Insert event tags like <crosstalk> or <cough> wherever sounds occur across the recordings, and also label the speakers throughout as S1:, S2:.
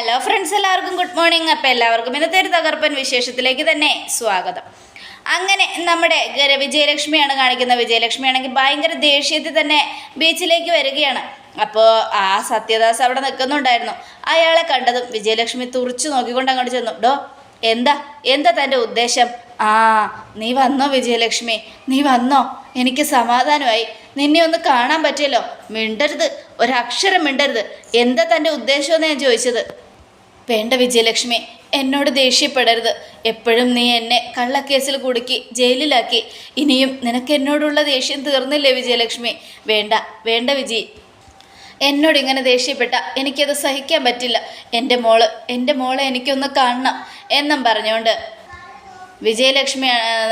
S1: Hello friends എല്ലാവർക്കും good morning അപ്പോൾ എല്ലാവർക്കും ഇന്നത്തെ ഒരു തകർപ്പൻ വിശേഷത്തിലേക്ക് തന്നെ സ്വാഗതം. അങ്ങനെ നമ്മുടെ വിജയലക്ഷ്മിയാണ് കാണിക്കുന്ന വിജയലക്ഷ്മി ആണെങ്കിൽ ഭയങ്കര ദേഷ്യത്തിൽ തന്നെ ബീച്ചിലേക്ക് വരികയാണ്. അപ്പോൾ ആ സത്യദാസ് അവിടെ നിൽക്കുന്നുണ്ടായിരുന്നു. അയാളെ കണ്ടതും വിജയലക്ഷ്മി തുറച്ചു നോക്കിക്കൊണ്ട് അങ്ങോട്ട് ചെന്നു. ഡോ എന്താ? എന്താ തന്റെ ഉദ്ദേശം? ആ നീ വന്നോ വിജയലക്ഷ്മി? നീ വന്നോ? എനിക്ക് സമാധാനമായി. നിന്നെ ഒന്ന് കാണാൻ പറ്റിയല്ലോ. മിണ്ടരുത്. ഒരക്ഷരം മിണ്ടരുത്. എന്താ തന്റെ ഉദ്ദേശമെന്ന് ഞാൻ ചോദിച്ചത്? വേണ്ട വിജയലക്ഷ്മി എന്നോട് ദേഷ്യപ്പെടരുത്. എപ്പോഴും നീ എന്നെ കള്ളക്കേസിൽ കുടുക്കി ജയിലിലാക്കി. ഇനിയും നിനക്ക് എന്നോടുള്ള ദേഷ്യം തീർന്നില്ലേ വിജയലക്ഷ്മി? വേണ്ട വേണ്ട വിജി. എന്നോട് ഇങ്ങനെ ദേഷ്യപ്പെട്ട എനിക്കത് സഹിക്കാൻ പറ്റില്ല. എന്റെ മോൾ എന്റെ മോളെ എനിക്കൊന്ന് കാണണം എന്നും പറഞ്ഞുകൊണ്ട് വിജയലക്ഷ്മി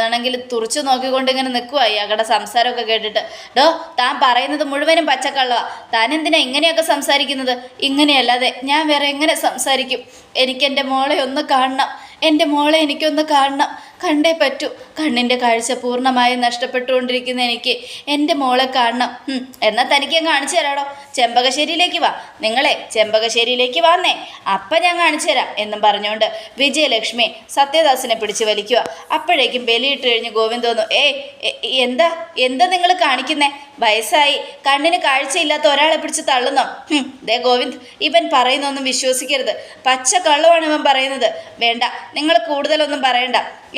S1: ആണെങ്കിൽ തുറച്ചു നോക്കിക്കൊണ്ട് ഇങ്ങനെ നിൽക്കുക അയാളുടെ സംസാരമൊക്കെ കേട്ടിട്ട്. ഡോ താൻ പറയുന്നത് മുഴുവനും പച്ചക്കള്ളവാ. താൻ എന്തിനാ ഇങ്ങനെയൊക്കെ സംസാരിക്കുന്നത്? ഇങ്ങനെയല്ലാതെ ഞാൻ വേറെ എങ്ങനെ സംസാരിക്കും? എനിക്ക് എന്റെ മോളെ ഒന്ന് കാണണം. എന്റെ മോളെ എനിക്കൊന്ന് കാണണം. കണ്ടേ പറ്റൂ. കണ്ണിന്റെ കാഴ്ച പൂർണമായും നഷ്ടപ്പെട്ടുകൊണ്ടിരിക്കുന്ന എനിക്ക് എന്റെ മോളെ കാണണം. എന്നാൽ തനിക്ക് ഞാൻ കാണിച്ചു തരാടോ. ചെമ്പകശ്ശേരിയിലേക്ക് വാ. നിങ്ങളെ ചെമ്പകശ്ശേരിയിലേക്ക് വാന്നേ. അപ്പം ഞാൻ കാണിച്ചു തരാം എന്നും പറഞ്ഞുകൊണ്ട് വിജയലക്ഷ്മി സത്യദാസിനെ പിടിച്ച് വലിക്കുക. അപ്പോഴേക്കും ബലിയിട്ട് കഴിഞ്ഞ് ഗോവിന്ദ് തോന്നു ഏയ് എ- എന്താ എന്താ നിങ്ങൾ കാണിക്കുന്നേ? വയസ്സായി. കണ്ണിന് കാഴ്ചയില്ലാത്ത ഒരാളെ പിടിച്ച് തള്ളുന്നോ? ദേ ഗോവിന്ദ് ഇവൻ പറയുന്നൊന്നും വിശ്വസിക്കരുത്. പച്ച കള്ളമാണ് ഇവൻ പറയുന്നത്. വേണ്ട നിങ്ങൾ കൂടുതലൊന്നും പറയണ്ട.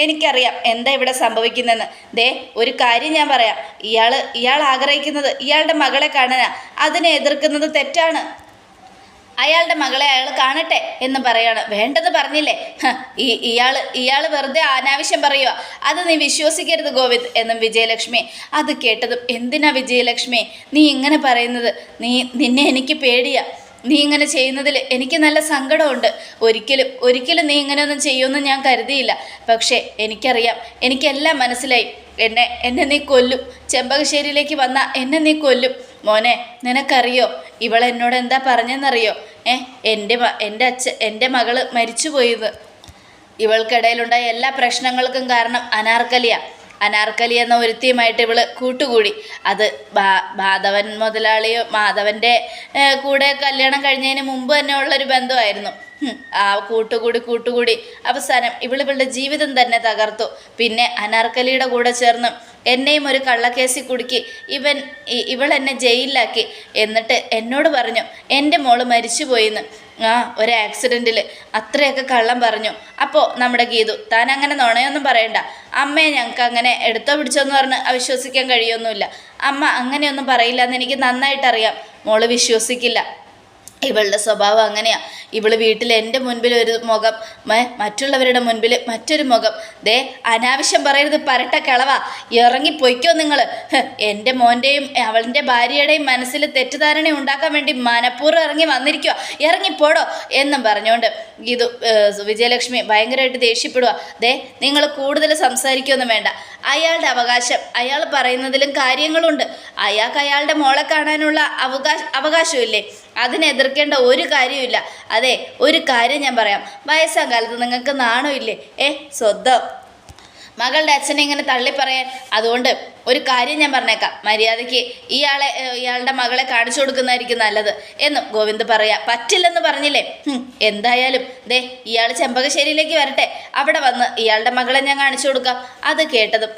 S1: എനിക്കറിയാം എന്താ ഇവിടെ സംഭവിക്കുന്നതെന്ന്. ദേ ഒരു കാര്യം ഞാൻ പറയാം. ഇയാൾ ഇയാൾ ആഗ്രഹിക്കുന്നത് ഇയാളുടെ മകളെ കാണാനാ. അതിനെ എതിർക്കുന്നത് തെറ്റാണ്. അയാളുടെ മകളെ അയാൾ കാണട്ടെ എന്ന് പറയാണ്. വേണ്ടെന്ന് പറഞ്ഞില്ലേ? ഈ ഇയാൾ ഇയാൾ വെറുതെ അനാവശ്യം പറയുക അത് നീ വിശ്വസിക്കരുത് ഗോവിന്ദ് എന്നും വിജയലക്ഷ്മി. അത് കേട്ടതും എന്തിനാ വിജയലക്ഷ്മി? നീ ഇങ്ങനെ പറയുന്നത്? നീ നിന്നെ എനിക്ക് പേടിയാ. നീ ഇങ്ങനെ ചെയ്യുന്നതിൽ എനിക്ക് നല്ല സങ്കടമുണ്ട്. ഒരിക്കലും ഒരിക്കലും നീ ഇങ്ങനെയൊന്നും ചെയ്യുമെന്ന് ഞാൻ കരുതിയില്ല. പക്ഷേ എനിക്കറിയാം എനിക്കെല്ലാം മനസ്സിലായി. എന്നെ എന്നെ നീ കൊല്ലും. ചെമ്പകശ്ശേരിയിലേക്ക് വന്ന എന്നെ നീ കൊല്ലും. മോനെ നിനക്കറിയോ? ഇവൾ എന്നോട് എന്താ പറഞ്ഞെന്നറിയോ? ഏ എന്റെ എന്റെ അച്ഛൻ എന്റെ മകൾ മരിച്ചുപോയത് ഇവൾക്കിടയിലുണ്ടായ എല്ലാ പ്രശ്നങ്ങൾക്കും കാരണം അനാർക്കലിയ. അനാർക്കലി എന്ന ഒരുത്തിയുമായിട്ട് ഇവൾ കൂട്ടുകൂടി. അത് മാധവൻ മുതലാളിയോ മാധവന്റെ കൂടെ കല്യാണം കഴിഞ്ഞതിന് മുമ്പ് തന്നെ ഉള്ളൊരു ബന്ധമായിരുന്നു. ആ കൂട്ടുകൂടി കൂട്ടുകൂടി അവസാനം ഇവളിവളുടെ ജീവിതം തന്നെ തകർത്തു. പിന്നെ അനാർക്കലിയുടെ കൂടെ ചേർന്ന് എന്നെയും ഒരു കള്ളക്കേസിൽ കുടുക്കി ഇവൻ ഇവൾ എന്നെ ജയിലിലാക്കി. എന്നിട്ട് എന്നോട് പറഞ്ഞു എന്റെ മോൾ മരിച്ചുപോയിന്ന്. ആ ഒരു ആക്സിഡന്റിൽ അത്രയൊക്കെ കള്ളം പറഞ്ഞു. അപ്പോൾ നമ്മുടെ ഗീതു താൻ അങ്ങനെ നുണയൊന്നും പറയണ്ട. അമ്മയെ ഞങ്ങൾക്ക് അങ്ങനെ എടുത്തോ പിടിച്ചോ എന്ന് പറഞ്ഞ് അവിശ്വസിക്കാൻ കഴിയൊന്നുമില്ല. അമ്മ അങ്ങനെയൊന്നും പറയില്ല എന്ന് എനിക്ക് നന്നായിട്ടറിയാം. മോൾ വിശ്വസിക്കില്ല. ഇവളുടെ സ്വഭാവം അങ്ങനെയാ. ഇവൾ വീട്ടിൽ എന്റെ മുൻപിൽ ഒരു മുഖം മറ്റുള്ളവരുടെ മുൻപിൽ മറ്റൊരു മുഖം. ദേ അനാവശ്യം പറയരുത് പരട്ട കളവ. ഇറങ്ങിപ്പോയിക്കോ പൊയ്ക്കോ നിങ്ങൾ എന്റെ മോന്റെയും അവളുടെ ഭാര്യയുടെയും മനസ്സിൽ തെറ്റിദ്ധാരണ ഉണ്ടാക്കാൻ വേണ്ടി മനഃപൂർവം ഇറങ്ങി വന്നിരിക്കുക ഇറങ്ങിപ്പോടോ എന്നും പറഞ്ഞുകൊണ്ട് ഇത് വിജയലക്ഷ്മി ഭയങ്കരമായിട്ട് ദേഷ്യപ്പെടുക ദേ നിങ്ങൾ കൂടുതൽ സംസാരിക്കുകയൊന്നും വേണ്ട. അയാളുടെ അവകാശം അയാൾ പറയുന്നതിലും കാര്യങ്ങളുണ്ട്. അയാൾക്ക് അയാളുടെ മോളെ കാണാനുള്ള അവകാശ അവകാശമില്ലേ? അതിനെ എതിർക്കേണ്ട ഒരു കാര്യമില്ല അതെ ഒരു കാര്യം ഞാൻ പറയാം. വയസ്സാം കാലത്ത് നിങ്ങൾക്ക് നാണമില്ലേ ഏ സ്വന്തം. മകളുടെ അച്ഛനെ ഇങ്ങനെ തള്ളി പറയാൻ അതുകൊണ്ട് ഒരു കാര്യം ഞാൻ പറഞ്ഞേക്കാം. മര്യാദയ്ക്ക് ഇയാളെ ഇയാളുടെ മകളെ കാണിച്ചു കൊടുക്കുന്നതായിരിക്കും നല്ലത്. എന്നും ഗോവിന്ദ് പറയാ പറ്റില്ലെന്ന് പറഞ്ഞില്ലേ? എന്തായാലും ദേ ഇയാൾ ചെമ്പകശ്ശേരിയിലേക്ക് വരട്ടെ. അവിടെ വന്ന് ഇയാളുടെ മകളെ ഞാൻ കാണിച്ചു കൊടുക്കാം. അത് കേട്ടതും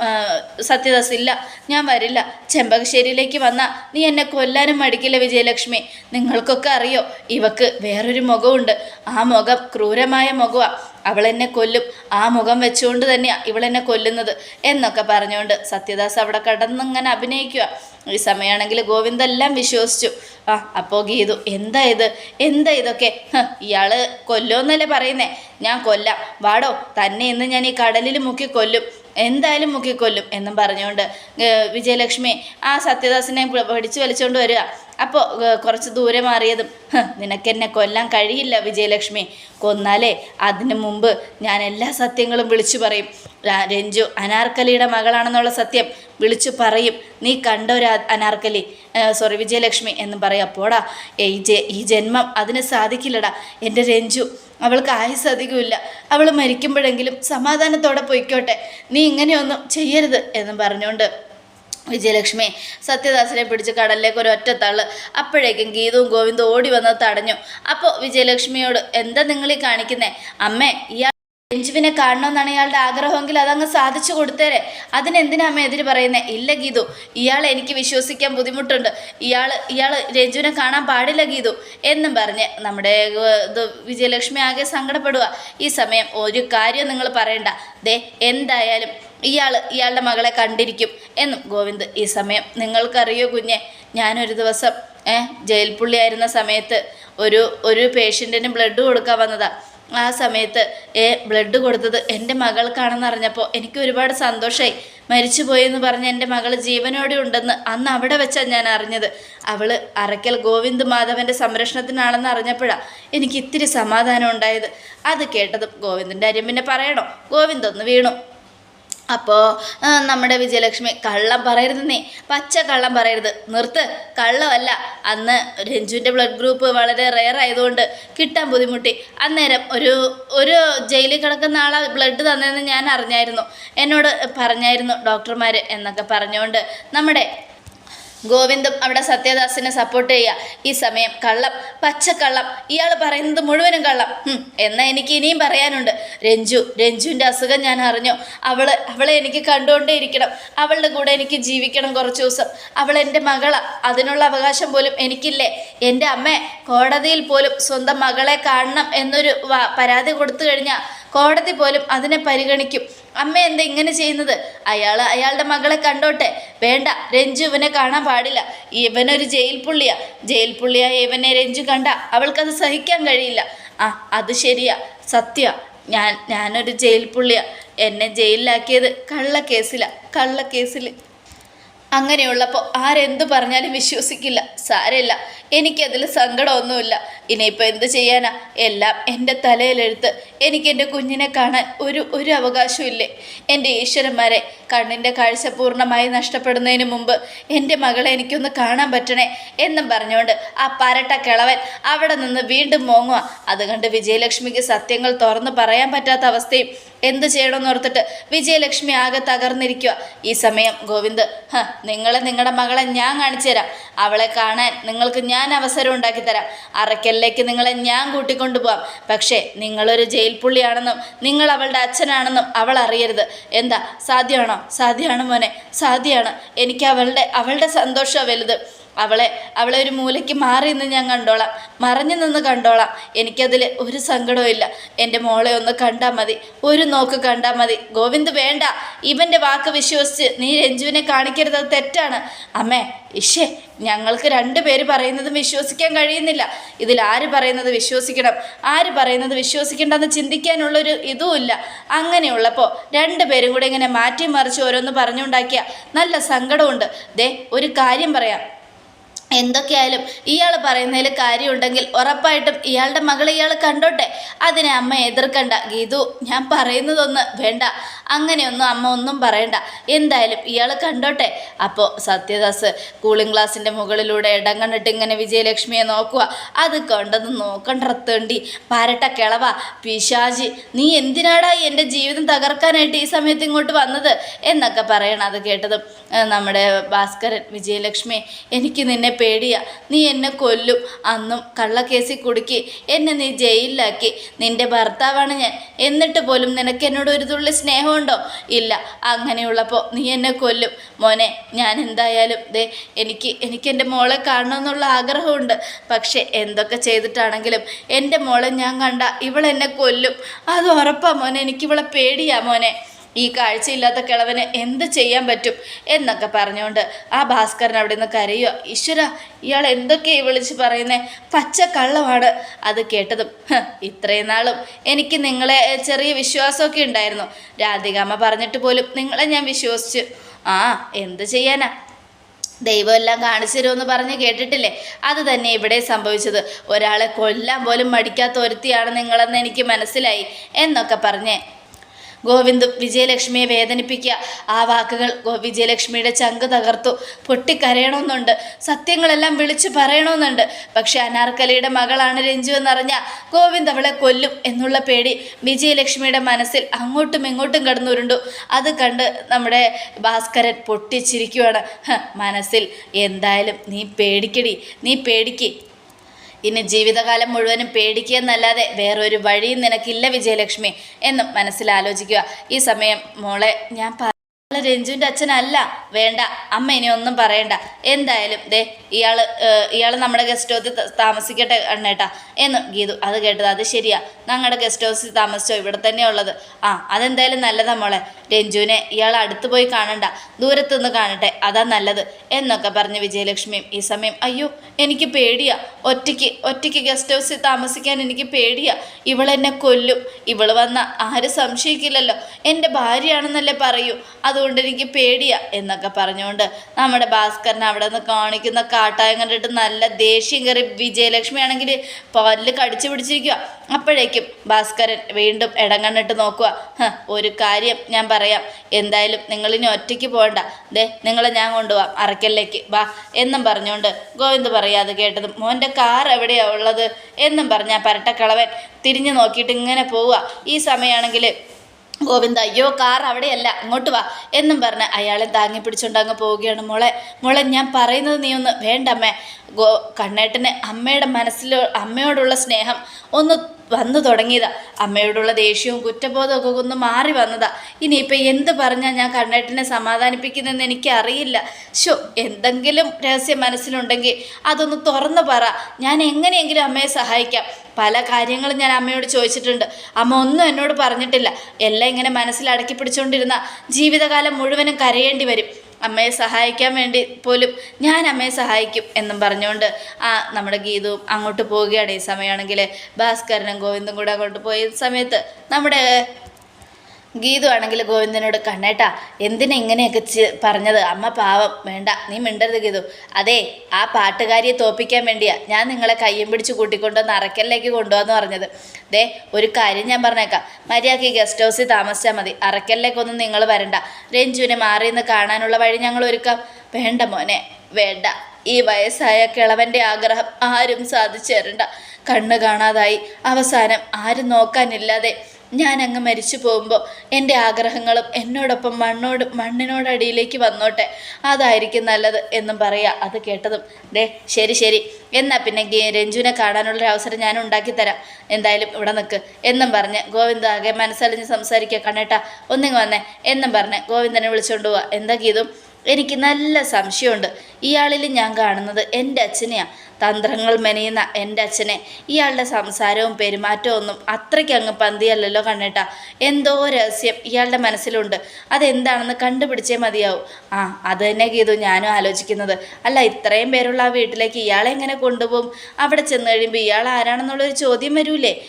S1: സത്യദാസ് ഇല്ല ഞാൻ വരില്ല. ചെമ്പകശ്ശേരിയിലേക്ക് വന്ന നീ എന്നെ കൊല്ലാനും മടിക്കില്ല വിജയലക്ഷ്മി? നിങ്ങൾക്കൊക്കെ അറിയോ ഇവക്ക് വേറൊരു മുഖമുണ്ട്. ആ മുഖം ക്രൂരമായ മുഖമാണ് അവളെന്നെ കൊല്ലും. ആ മുഖം വെച്ചുകൊണ്ട് തന്നെയാണ് ഇവളെന്നെ കൊല്ലുന്നത് എന്നൊക്കെ പറഞ്ഞുകൊണ്ട് സത്യദാസ് അവിടെ കടന്നിങ്ങനെ അഭിനയിക്കുക. ഈ സമയമാണെങ്കിൽ ഗോവിന്ദെല്ലാം വിശ്വസിച്ചു. ആ അപ്പോൾ ഗീതു എന്താ ഇത്? എന്താ ഇതൊക്കെ? ഇയാൾ കൊല്ലോന്നല്ലേ പറയുന്നേ? ഞാൻ കൊല്ലാം. വാടോ തന്നെ ഇന്ന് ഞാൻ ഈ കടലിൽ മുക്കി കൊല്ലും എന്തായാലും മുക്കിക്കൊല്ലും എന്നും പറഞ്ഞുകൊണ്ട് വിജയലക്ഷ്മി ആ സത്യദാസിനെ പിടിച്ചു വലിച്ചുകൊണ്ട് വരിക. അപ്പോൾ കുറച്ച് ദൂരെ മാറിയതും നിനക്കെന്നെ കൊല്ലാൻ കഴിയില്ല വിജയലക്ഷ്മി. കൊന്നാലേ അതിനു മുമ്പ് ഞാൻ എല്ലാ സത്യങ്ങളും വിളിച്ചു പറയും. രഞ്ജു അനാർക്കലിയുടെ മകളാണെന്നുള്ള സത്യം വിളിച്ചു പറയും. നീ കണ്ട ഒരു അനാർക്കലി. സോറി വിജയലക്ഷ്മി എന്ന് പറയാം. അപ്പോടാ ഈ ജെ ഈ ജന്മം അതിന് സാധിക്കില്ലടാ. എന്റെ രഞ്ജു അവൾക്ക് ആയുസ് അധികമില്ല. അവൾ മരിക്കുമ്പോഴെങ്കിലും സമാധാനത്തോടെ പൊയ്ക്കോട്ടെ. നീ ഇങ്ങനെയൊന്നും ചെയ്യരുത് എന്ന് പറഞ്ഞുകൊണ്ട് വിജയലക്ഷ്മി സത്യദാസിനെ പിടിച്ച് കടലിലേക്ക് ഒരു ഒറ്റ തള്ള് അപ്പോഴേക്കും ഗീതവും ഗോവിന്ദും ഓടി വന്ന് തടഞ്ഞു. അപ്പോൾ വിജയലക്ഷ്മിയോട് എന്താ നിങ്ങൾ ഈ കാണിക്കുന്നേ? അമ്മേ ഇയാൾ രഞ്ജുവിനെ കാണണമെന്നാണ് ഇയാളുടെ ആഗ്രഹമെങ്കിൽ അതങ്ങ് സാധിച്ചു കൊടുത്തേരെ. അതിനെന്തിനാ അമ്മ എതിര് പറയുന്നേ? ഇല്ല ഗീതു ഇയാളെ എനിക്ക് വിശ്വസിക്കാൻ ബുദ്ധിമുട്ടുണ്ട്. ഇയാൾ ഇയാൾ രഞ്ജുവിനെ കാണാൻ പാടില്ല ഗീതു എന്നും പറഞ്ഞ് നമ്മുടെ വിജയലക്ഷ്മി ആകെ സങ്കടപ്പെടുക ഈ സമയം ഒരു കാര്യം നിങ്ങൾ പറയണ്ട. ദേ എന്തായാലും ഇയാൾ ഇയാളുടെ മകളെ കണ്ടിരിക്കും. എന്നും. ഗോവിന്ദ് ഈ സമയം നിങ്ങൾക്കറിയോ കുഞ്ഞെ? ഞാനൊരു ദിവസം ജയിൽ പുള്ളിയായിരുന്ന സമയത്ത് ഒരു ഒരു പേഷ്യന്റിന് ബ്ലഡ് കൊടുക്കാൻ വന്നതാ. ആ സമയത്ത് ബ്ലഡ് കൊടുത്തത് എന്റെ മകൾക്കാണെന്ന് അറിഞ്ഞപ്പോൾ എനിക്ക് ഒരുപാട് സന്തോഷമായി മരിച്ചുപോയെന്ന് പറഞ്ഞ് എന്റെ മകൾ ജീവനോടെ ഉണ്ടെന്ന് അന്ന് അവിടെ വെച്ചാണ് ഞാൻ അറിഞ്ഞത്. അവൾ അറയ്ക്കൽ ഗോവിന്ദ് മാധവന്റെ സംരക്ഷണത്തിനാണെന്ന് അറിഞ്ഞപ്പോഴാണ് എനിക്ക് ഇത്തിരി സമാധാനം ഉണ്ടായത്. അത് കേട്ടതും ഗോവിന്ദന്റെ അര്യം പിന്നെ പറയണോ? ഗോവിന്ദ് ഒന്ന് വീണു. അപ്പോൾ നമ്മുടെ വിജയലക്ഷ്മി കള്ളം പറയരുത് നീ പച്ച കള്ളം പറയരുത്. നിർത്ത്. കള്ളമല്ല. അന്ന് രഞ്ജുവിന്റെ ബ്ലഡ് ഗ്രൂപ്പ് വളരെ റെയർ ആയതുകൊണ്ട് കിട്ടാൻ ബുദ്ധിമുട്ടി. അന്നേരം ഒരു ഒരു ജയിലിൽ കിടക്കുന്ന ആളെ ബ്ലഡ് തന്നതെന്ന് ഞാൻ അറിഞ്ഞായിരുന്നു. എന്നോട് പറഞ്ഞായിരുന്നു ഡോക്ടർമാർ എന്നൊക്കെ പറഞ്ഞുകൊണ്ട് നമ്മുടെ ഗോവിന്ദും അവിടെ സത്യദാസിനെ സപ്പോർട്ട് ചെയ്യുക. ഈ സമയം കള്ളം പച്ചക്കള്ളം ഇയാൾ പറയുന്നത് മുഴുവനും കള്ളം. എന്നാൽ എന്നാ എനിക്ക് ഇനിയും പറയാനുണ്ട്. രഞ്ജു രഞ്ജുവിന്റെ അസുഖം ഞാൻ അറിഞ്ഞു. അവൾ അവളെ എനിക്ക് കണ്ടുകൊണ്ടേ ഇരിക്കണം അവളുടെ കൂടെ എനിക്ക് ജീവിക്കണം കുറച്ച് ദിവസം. അവൾ എന്റെ മകളാ. അതിനുള്ള അവകാശം പോലും എനിക്കില്ലേ? എന്റെ അമ്മ കോടതിയിൽ പോലും സ്വന്തം മകളെ കാണണം എന്നൊരു പരാതി കൊടുത്തു കഴിഞ്ഞാൽ കോടതി പോലും അതിനെ പരിഗണിക്കും. അമ്മ എന്താ ഇങ്ങനെ ചെയ്യുന്നത്? അയാൾ അയാളുടെ മകളെ കണ്ടോട്ടെ. വേണ്ട രഞ്ജു ഇവനെ കാണാൻ പാടില്ല. ഇവനൊരു ജയിൽ പുള്ളിയാ. ജയിൽ പുള്ളിയായ ഇവനെ രഞ്ജു കണ്ട അവൾക്കത് സഹിക്കാൻ കഴിയില്ല. ആ അത് ശരിയാ. സത്യ. ഞാൻ ഞാനൊരു ജയിൽ പുള്ളിയാ. എന്നെ ജയിലിലാക്കിയത് കള്ളക്കേസിലാ. കള്ളക്കേസിൽ അങ്ങനെയുള്ളപ്പോൾ ആരെന്തു പറഞ്ഞാലും വിശ്വസിക്കില്ല. സാരമില്ല. എനിക്കതിൽ സങ്കടമൊന്നുമില്ല. ഇനിയിപ്പോൾ എന്ത് ചെയ്യാനാ? എല്ലാം എന്റെ തലയിലെഴുത്ത്. എനിക്ക് എന്റെ കുഞ്ഞിനെ കാണാൻ ഒരു ഒരു അവകാശവും ഇല്ലേ എന്റെ ഈശ്വരന്മാരെ കണ്ണിന്റെ കാഴ്ച പൂർണമായി നഷ്ടപ്പെടുന്നതിന് മുമ്പ് എന്റെ മകളെ എനിക്കൊന്ന് കാണാൻ പറ്റണേ എന്നും പറഞ്ഞുകൊണ്ട് ആ പരട്ട കിളവൻ അവിടെ നിന്ന് വീണ്ടും മോങ്ങുക. അത് കണ്ട് വിജയലക്ഷ്മിക്ക് സത്യങ്ങൾ തുറന്ന് പറയാൻ പറ്റാത്ത അവസ്ഥയും എന്ത് ചെയ്യണമെന്ന് ഓർത്തിട്ട് വിജയലക്ഷ്മി ആകെ തകർന്നിരിക്കുക. ഈ സമയം ഗോവിന്ദ് ഹ നിങ്ങളെ നിങ്ങളുടെ മകളെ ഞാൻ കാണിച്ചു തരാം അവളെ കാണാൻ നിങ്ങൾക്ക് ഞാൻ അവസരം ഉണ്ടാക്കി തരാം അറയ്ക്കലിലേക്ക് നിങ്ങളെ ഞാൻ കൂട്ടിക്കൊണ്ടുപോകാം പക്ഷേ നിങ്ങളൊരു ജയിൽ പുള്ളിയാണെന്നും നിങ്ങൾ അവളുടെ അച്ഛനാണെന്നും അവൾ അറിയരുത്. എന്താ? സാധ്യമാണോ? സാധ്യമാണ് മോനെ. സാധ്യമാണ്. എനിക്ക് അവളുടെ അവളുടെ സന്തോഷം വലുത്. അവളെ അവളെ ഒരു മൂലയ്ക്ക് മാറി നിന്ന് ഞാൻ കണ്ടോളാം. മറഞ്ഞു നിന്ന് കണ്ടോളാം. എനിക്കതിൽ ഒരു സങ്കടവും ഇല്ല. എന്റെ മോളെ ഒന്ന് കണ്ടാൽ മതി. ഒരു നോക്ക് കണ്ടാൽ മതി. ഗോവിന്ദ് വേണ്ട. ഇവന്റെ വാക്ക് വിശ്വസിച്ച് നീ രഞ്ജുവിനെ കാണിക്കരുത്. തെറ്റാണ്. അമ്മേ ഇഷേ ഞങ്ങൾക്ക് രണ്ട് പേര് പറയുന്നതും വിശ്വസിക്കാൻ കഴിയുന്നില്ല. ഇതിൽ ആര് പറയുന്നത് വിശ്വസിക്കണം? ആര് പറയുന്നത് വിശ്വസിക്കേണ്ടെന്ന് ചിന്തിക്കാനുള്ളൊരു ഇതുമില്ല അങ്ങനെയുള്ളപ്പോൾ രണ്ട് പേരും കൂടെ ഇങ്ങനെ മാറ്റി മറിച്ച് ഓരോന്ന് പറഞ്ഞുണ്ടാക്കിയ നല്ല സങ്കടമുണ്ട്. ദേ ഒരു കാര്യം പറയാം. എന്തൊക്കെയായാലും ഇയാൾ പറയുന്നതിൽ കാര്യമുണ്ടെങ്കിൽ ഉറപ്പായിട്ടും ഇയാളുടെ മകൾ ഇയാൾ കണ്ടോട്ടെ. അതിനെ അമ്മ എതിർക്കണ്ട. ഗീതു ഞാൻ പറയുന്നതൊന്ന് വേണ്ട. അങ്ങനെയൊന്നും അമ്മ ഒന്നും പറയണ്ട. എന്തായാലും ഇയാൾ കണ്ടോട്ടെ. അപ്പോൾ സത്യദാസ് കൂളിംഗ് ഗ്ലാസിന്റെ മുകളിലൂടെ ഇടം കണ്ടിട്ട് ഇങ്ങനെ വിജയലക്ഷ്മിയെ നോക്കുക അത് കണ്ടത് നോക്കണ്ടത്തേണ്ടി പാരട്ട കിളവ. പിശാജി നീ എന്തിനാടാ എന്റെ ജീവിതം തകർക്കാനായിട്ട് ഈ സമയത്ത് ഇങ്ങോട്ട് വന്നത്? എന്നൊക്കെ പറയണം അത് കേട്ടതും നമ്മുടെ ഭാസ്കരൻ വിജയലക്ഷ്മി. എനിക്ക് നിന്നെ പേടിയാ. നീ എന്നെ കൊല്ലും. അന്നും കള്ളക്കേസിൽ കുടുക്കി. എന്നെ നീ ജയിലിലാക്കി. നിന്റെ ഭർത്താവാണ് ഞാൻ. എന്നിട്ട് പോലും നിനക്ക് എന്നോട് ഒരു തുള്ളി സ്നേഹമുണ്ടോ ഇല്ല. അങ്ങനെയുള്ളപ്പോൾ നീ എന്നെ കൊല്ലും. മോനെ ഞാൻ എന്തായാലും ദേ എനിക്ക് എനിക്ക് എന്റെ മോളെ കാണണമെന്നുള്ള ആഗ്രഹമുണ്ട്. പക്ഷേ എന്തൊക്കെ ചെയ്തിട്ടാണെങ്കിലും എന്റെ മോളെ ഞാൻ കണ്ട ഇവളെന്നെ കൊല്ലും. അത് ഉറപ്പാ മോനെ എനിക്കിവളെ പേടിയാ മോനെ. ഈ കാഴ്ചയില്ലാത്ത കിളവന് എന്ത് ചെയ്യാൻ പറ്റും എന്നൊക്കെ പറഞ്ഞുകൊണ്ട് ആ ഭാസ്കരൻ അവിടെ നിന്ന് കരയുക. ഈശ്വര ഇയാൾ എന്തൊക്കെയാ വിളിച്ച് പറയുന്നേ? പച്ച കള്ളമാണ്. അത് കേട്ടതും "ഹ്, ഇത്രയും നാളും എനിക്ക് നിങ്ങളെ ചെറിയ വിശ്വാസമൊക്കെ ഉണ്ടായിരുന്നു. രാധികാമ്മ പറഞ്ഞിട്ട് പോലും നിങ്ങളെ ഞാൻ വിശ്വസിച്ച്. ആ എന്ത് ചെയ്യാനാ? ദൈവം എല്ലാം കാണിച്ചു തരുമെന്ന് പറഞ്ഞ് കേട്ടിട്ടില്ലേ? അത് തന്നെ ഇവിടെ സംഭവിച്ചത്. ഒരാളെ കൊല്ലാൻ പോലും മടിക്കാത്ത ഒരുത്തിയാണ് നിങ്ങളെന്ന് എനിക്ക് മനസ്സിലായി എന്നൊക്കെ പറഞ്ഞ് ഗോവിന്ദും വിജയലക്ഷ്മിയെ വേദനിപ്പിക്കുക. ആ വാക്കുകൾ വിജയലക്ഷ്മിയുടെ ചങ്ക് തകർത്തു. പൊട്ടിക്കരയണമെന്നുണ്ട്. സത്യങ്ങളെല്ലാം വിളിച്ചു പറയണമെന്നുണ്ട്. പക്ഷെ അനാർക്കലിയുടെ മകളാണ് രഞ്ജു എന്നറിഞ്ഞ ഗോവിന്ദ് അവളെ കൊല്ലും എന്നുള്ള പേടി വിജയലക്ഷ്മിയുടെ മനസ്സിൽ അങ്ങോട്ടും ഇങ്ങോട്ടും കടന്നുരുണ്ടു. അത് കണ്ട് നമ്മുടെ ഭാസ്കരൻ പൊട്ടിച്ചിരിക്കുവാണ്. ഹ, മനസ്സിൽ എന്തായാലും നീ പേടിക്കടി. നീ പേടിക്ക്. ഇനി ജീവിതകാലം മുഴുവനും പേടിക്കുകയെന്നല്ലാതെ വേറൊരു വഴിയും നിനക്കില്ല വിജയലക്ഷ്മി എന്നും മനസ്സിലാലോചിക്കുക. ഈ സമയം മോളെ ഞാൻ രഞ്ജുവിന്റെ അച്ഛനല്ല. വേണ്ട. അമ്മ ഇനി ഒന്നും പറയണ്ട. എന്തായാലും ദേ ഇയാൾ ഇയാൾ നമ്മുടെ ഗസ്റ്റ് ഹൗസിൽ താമസിക്കട്ടെ അണ്ണേട്ടാ. എന്ന് ഗീതു അത് കേട്ടത്. അത് ശരിയാ. ഞങ്ങളുടെ ഗസ്റ്റ് ഹൗസിൽ താമസിച്ചോ? ഇവിടെ തന്നെ ഉള്ളത്. ആ അതെന്തായാലും നല്ലതാ മോളെ. രഞ്ജുവിനെ ഇയാൾ അടുത്ത് പോയി കാണണ്ട. ദൂരത്തുനിന്ന് കാണട്ടെ. അതാ നല്ലത്. എന്നൊക്കെ പറഞ്ഞ് വിജയലക്ഷ്മിയും ഈ സമയം അയ്യോ എനിക്ക് പേടിയാ. ഒറ്റയ്ക്ക് ഒറ്റയ്ക്ക് ഗസ്റ്റ് ഹൗസിൽ താമസിക്കാൻ എനിക്ക് പേടിയാ. ഇവളെന്നെ കൊല്ലും. ഇവൾ വന്ന ആരും സംശയിക്കില്ലല്ലോ. എന്റെ ഭാര്യയാണെന്നല്ലേ പറയൂ. അതുകൊണ്ട് എനിക്ക് പേടിയാ എന്നൊക്കെ പറഞ്ഞുകൊണ്ട് നമ്മുടെ ഭാസ്കരൻ അവിടെ നിന്ന് കാണിക്കുന്ന കാട്ടായം കണ്ടിട്ട് നല്ല ദേഷ്യം കയറി വിജയലക്ഷ്മി ആണെങ്കിൽ പല്ല് കടിച്ചു പിടിച്ചിരിക്കുക അപ്പോഴേക്കും ഭാസ്കരൻ വീണ്ടും ഇടം കണ്ടിട്ട് നോക്കുക ഒരു കാര്യം ഞാൻ പറയാം. എന്തായാലും നിങ്ങളിനി ഒറ്റയ്ക്ക് പോകണ്ട. ദേ നിങ്ങളെ ഞാൻ കൊണ്ടുപോവാം. അറക്കലിലേക്ക് വാ എന്നും പറഞ്ഞുകൊണ്ട് ഗോവിന്ദ് പറയാതെ കേട്ടതും മോന്റെ കാർ എവിടെയാണ് ഉള്ളത് എന്നും പറഞ്ഞ പരട്ടക്കളവൻ തിരിഞ്ഞു നോക്കിയിട്ട് ഇങ്ങനെ പോവുക ഈ സമയമാണെങ്കിൽ ഗോവിന്ദ അയ്യോ കാർ അവിടെയല്ല ഇങ്ങോട്ട് വാ എന്നും പറഞ്ഞ് അയാളെ താങ്ങി പിടിച്ചുകൊണ്ട് അങ്ങ് പോവുകയാണ് മോളെ. മോളെ ഞാൻ പറയുന്നത് നീ ഒന്ന് വേണ്ട അമ്മേ ഗോ കണ്ണേട്ടന് അമ്മയുടെ മനസ്സിൽ അമ്മയോടുള്ള സ്നേഹം ഒന്ന് വന്നു തുടങ്ങിയതാ. അമ്മയോടുള്ള ദേഷ്യവും കുറ്റബോധമൊക്കെ ഒന്ന് മാറി വന്നതാ. ഇനിയിപ്പോൾ എന്ത് പറഞ്ഞാൽ ഞാൻ കണ്ണേട്ടനെ സമാധാനിപ്പിക്കുന്നെന്ന് എനിക്കറിയില്ല. ഷോ എന്തെങ്കിലും രഹസ്യം മനസ്സിലുണ്ടെങ്കിൽ അതൊന്ന് തുറന്നു പറ. ഞാൻ എങ്ങനെയെങ്കിലും അമ്മയെ സഹായിക്കാം. പല കാര്യങ്ങളും ഞാൻ അമ്മയോട് ചോദിച്ചിട്ടുണ്ട്. അമ്മ ഒന്നും എന്നോട് പറഞ്ഞിട്ടില്ല. എല്ലാം ഇങ്ങനെ മനസ്സിൽ അടക്കി പിടിച്ചുകൊണ്ടിരുന്ന ജീവിതകാലം മുഴുവനും കരയേണ്ടി വരും. അമ്മയെ സഹായിക്കാൻ വേണ്ടി പോലും ഞാൻ അമ്മയെ സഹായിക്കും എന്നും പറഞ്ഞുകൊണ്ട് ആ നമ്മുടെ ഗീതവും അങ്ങോട്ട് പോവുകയാണ്. ഈ സമയമാണെങ്കിൽ ഭാസ്കരനും ഗോവിന്ദും കൂടെ അങ്ങോട്ട് പോയ സമയത്ത് നമ്മുടെ ഗീതു ആണെങ്കിൽ ഗോവിന്ദനോട് കണ്ണേട്ടാ എന്തിനാ ഇങ്ങനെയൊക്കെ പറഞ്ഞത്? അമ്മ പാവം. വേണ്ട നീ മിണ്ടരുത് ഗീതു. അതെ ആ പാട്ടുകാരിയെ തോപ്പിക്കാൻ വേണ്ടിയാ ഞാൻ നിങ്ങളെ കയ്യും പിടിച്ച് കൂട്ടിക്കൊണ്ടുവന്ന് അറക്കലിലേക്ക് കൊണ്ടുവന്ന് പറഞ്ഞത്. ദേ ഒരു കാര്യം ഞാൻ പറഞ്ഞേക്കാം. മര്യാദയ്ക്ക് ഗസ്റ്റ് ഹൗസിൽ താമസിച്ചാൽ മതി. അറക്കലിലേക്കൊന്നും നിങ്ങൾ വരണ്ട. രഞ്ജുവിനെ മാറി നിന്ന് കാണാനുള്ള വഴി ഞങ്ങൾ ഒരുക്കാം. വേണ്ട മോനെ വേണ്ട. ഈ വയസ്സായ കിളവന്റെ ആഗ്രഹം ആരും സാധിച്ചു തരണ്ട കണ്ണ് കാണാതായി. അവസാനം ആരും നോക്കാനില്ലാതെ ഞാൻ അങ്ങ് മരിച്ചു പോകുമ്പോൾ എന്റെ ആഗ്രഹങ്ങളും എന്നോടൊപ്പം മണ്ണോട് മണ്ണിനോടടിയിലേക്ക് വന്നോട്ടെ. അതായിരിക്കും നല്ലത് എന്നും പറയുക അത് കേട്ടതും ദേ ശരി ശരി. എന്നാൽ പിന്നെ രഞ്ജുവിനെ കാണാനുള്ളൊരു അവസരം ഞാൻ ഉണ്ടാക്കി തരാം. എന്തായാലും ഇവിടെ നിൽക്ക് എന്നും പറഞ്ഞ് ഗോവിന്ദ ആകെ മനസ്സലിഞ്ഞ് സംസാരിക്കുക കണ്ണേട്ടാ ഒന്നിങ്ങ് വന്നേ. എന്നും പറഞ്ഞ് ഗോവിന്ദനെ വിളിച്ചുകൊണ്ട് പോവുക എന്താ ഗീതും? എനിക്ക് നല്ല സംശയമുണ്ട്. ഇയാളിൽ ഞാൻ കാണുന്നത് എന്റെ അച്ഛനെയാണ് തന്ത്രങ്ങൾ മെനയുന്ന എന്റെ അച്ഛനെ. ഇയാളുടെ സംസാരവും പെരുമാറ്റവും ഒന്നും അത്രയ്ക്ക് അങ്ങ് പന്തിയല്ലല്ലോ കണ്ണേട്ട. എന്തോ രഹസ്യം ഇയാളുടെ മനസ്സിലുണ്ട്. അതെന്താണെന്ന് കണ്ടുപിടിച്ചേ മതിയാവും. ആ അത് തന്നെ ഗീതു ഞാനും ആലോചിക്കുന്നത്. അല്ല ഇത്രയും പേരുള്ള ആ വീട്ടിലേക്ക് ഇയാളെ എങ്ങനെ കൊണ്ടുപോകും? അവിടെ ചെന്ന് കഴിയുമ്പോൾ ഇയാൾ ആരാണെന്നുള്ളൊരു ചോദ്യം വരൂലേ?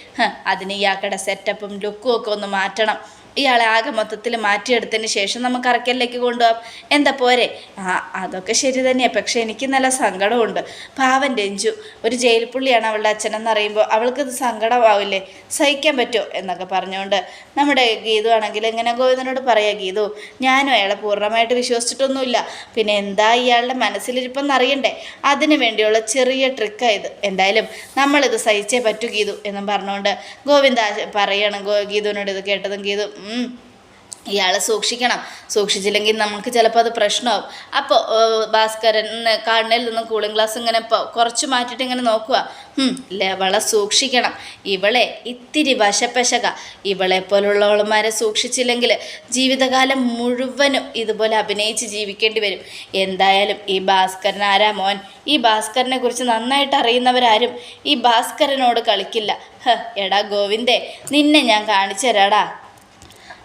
S1: അതിന് ഇയാൾക്കടെ സെറ്റപ്പും ലുക്കും ഒക്കെ ഒന്ന് മാറ്റണം. ഇയാളെ ആകെ മൊത്തത്തിൽ മാറ്റിയെടുത്തതിന് ശേഷം നമുക്ക് അറക്കലിലേക്ക് കൊണ്ടുപോകാം. എന്താ പോരെ? ആ അതൊക്കെ ശരി തന്നെയാണ് പക്ഷേ എനിക്ക് നല്ല സങ്കടമുണ്ട്. പാവൻ രഞ്ജു ഒരു ജയിൽ പുള്ളിയാണ് അവളുടെ അച്ഛനെന്ന് അറിയുമ്പോൾ അവൾക്കത് സങ്കടമാവില്ലേ? സഹിക്കാൻ പറ്റുമോ? എന്നൊക്കെ പറഞ്ഞുകൊണ്ട് നമ്മുടെ ഗീതു ആണെങ്കിൽ എങ്ങനെ ഗോവിന്ദനോട് പറയാം ഗീതു ഞാനും അയാളെ പൂർണമായിട്ട് വിശ്വസിച്ചിട്ടൊന്നുമില്ല. പിന്നെ എന്താ ഇയാളുടെ മനസ്സിലിരിപ്പെന്ന് അറിയണ്ടേ? അതിനു വേണ്ടിയുള്ള ചെറിയ ട്രിക്കായത് എന്തായാലും നമ്മളിത് സഹിച്ചേ പറ്റൂ ഗീതു എന്നും പറഞ്ഞുകൊണ്ട് ഗോവിന്ദ പറയണം ഗോ ഗീതുവിനോട് ഇത് കേട്ടതും ഗീതു ഇയാളെ സൂക്ഷിക്കണം. സൂക്ഷിച്ചില്ലെങ്കിൽ നമുക്ക് ചിലപ്പോൾ അത് പ്രശ്നമാവും. അപ്പോൾ ഭാസ്കരൻ ന്ന് കണ്ണിൽ നിന്ന് കൂളിംഗ് ഗ്ലാസ് ഇങ്ങനെ കുറച്ച് മാറ്റിയിട്ട് ഇങ്ങനെ നോക്കുക ഇവളെ സൂക്ഷിക്കണം. ഇവളെ ഇത്തിരി വശപ്പശക. ഇവളെ പോലുള്ളവളുമാരെ സൂക്ഷിച്ചില്ലെങ്കിൽ ജീവിതകാലം മുഴുവനും ഇതുപോലെ അഭിനയിച്ച് ജീവിക്കേണ്ടി വരും. എന്തായാലും ഈ ഭാസ്കരൻ ആരാ മോൻ? ഈ ഭാസ്കരനെ കുറിച്ച് നന്നായിട്ട് അറിയുന്നവരാരും ഈ ഭാസ്കരനോട് കളിക്കില്ല. എടാ ഗോവിന്ദേ നിന്നെ ഞാൻ കാണിച്ചു തരാടാ.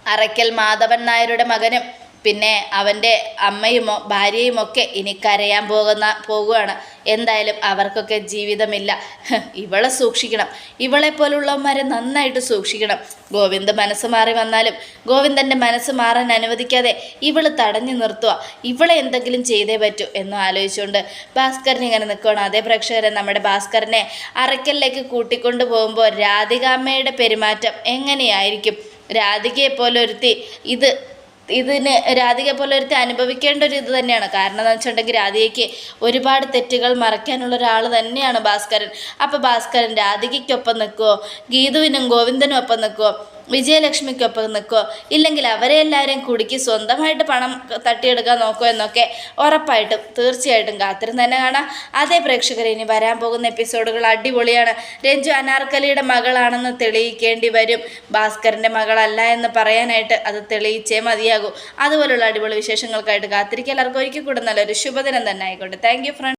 S1: അറയ്ക്കൽ മാധവൻ നായരുടെ മകനും പിന്നെ അവന്റെ അമ്മയും ഭാര്യയുമൊക്കെ ഇനി കരയാൻ പോകുന്ന പോകുകയാണ് എന്തായാലും അവർക്കൊക്കെ ജീവിതമില്ല. <laughs> ഇവളെ സൂക്ഷിക്കണം. ഇവളെ പോലുള്ളവന്മാരെ നന്നായിട്ട് സൂക്ഷിക്കണം. ഗോവിന്ദ് മനസ്സ് മാറി വന്നാലും ഗോവിന്ദന്റെ മനസ്സ് മാറാൻ അനുവദിക്കാതെ ഇവൾ തടഞ്ഞു നിർത്തുക. ഇവളെ എന്തെങ്കിലും ചെയ്തേ പറ്റൂ എന്ന് ആലോചിച്ചുകൊണ്ട് ഭാസ്കരൻ ഇങ്ങനെ നിൽക്കുകയാണ് അതേ പ്രേക്ഷകരെ നമ്മുടെ ഭാസ്കരനെ അറയ്ക്കലിലേക്ക് കൂട്ടിക്കൊണ്ടു പോകുമ്പോൾ രാധികാമ്മയുടെ പെരുമാറ്റം എങ്ങനെയായിരിക്കും? രാധികയെ പോലെ ഒരുത്തി ഇത് ഇതിന് രാധികയെ പോലെ ഒരുത്തി അനുഭവിക്കേണ്ട ഒരു ഇത് തന്നെയാണ്. കാരണം എന്ന് വെച്ചിട്ടുണ്ടെങ്കിൽ രാധികയ്ക്ക് ഒരുപാട് തെറ്റുകൾ മറയ്ക്കാനുള്ള ഒരാൾ തന്നെയാണ് ഭാസ്കരൻ. അപ്പോൾ ഭാസ്കരൻ രാധികയ്ക്കൊപ്പം നിൽക്കുമോ ഗീതുവിനും ഗോവിന്ദനും ഒപ്പം നിൽക്കുമോ വിജയലക്ഷ്മിക്കൊപ്പം നിൽക്കുമോ ഇല്ലെങ്കിൽ അവരെ എല്ലാവരെയും കുടുക്കി സ്വന്തമായിട്ട് പണം തട്ടിയെടുക്കാൻ നോക്കുമോ എന്നൊക്കെ ഉറപ്പായിട്ടും തീർച്ചയായിട്ടും കാത്തിരുന്ന് തന്നെ കാണാം. അതേ പ്രേക്ഷകരെ ഇനി വരാൻ പോകുന്ന എപ്പിസോഡുകൾ അടിപൊളിയാണ്. രഞ്ജു അനാർക്കലിയുടെ മകളാണെന്ന് തെളിയിക്കേണ്ടി വരും. ഭാസ്കരന്റെ മകളല്ല എന്ന് പറയാനായിട്ട് അത് തെളിയിച്ചേ മതിയാകൂ. അതുപോലുള്ള അടിപൊളി വിശേഷങ്ങൾക്കായിട്ട് കാത്തിരിക്കുക. എല്ലാവർക്കും ഒരിക്കൽ കൂടെ നല്ലൊരു ശുഭദിനം തന്നെ ആയിക്കോട്ടെ. Thank you front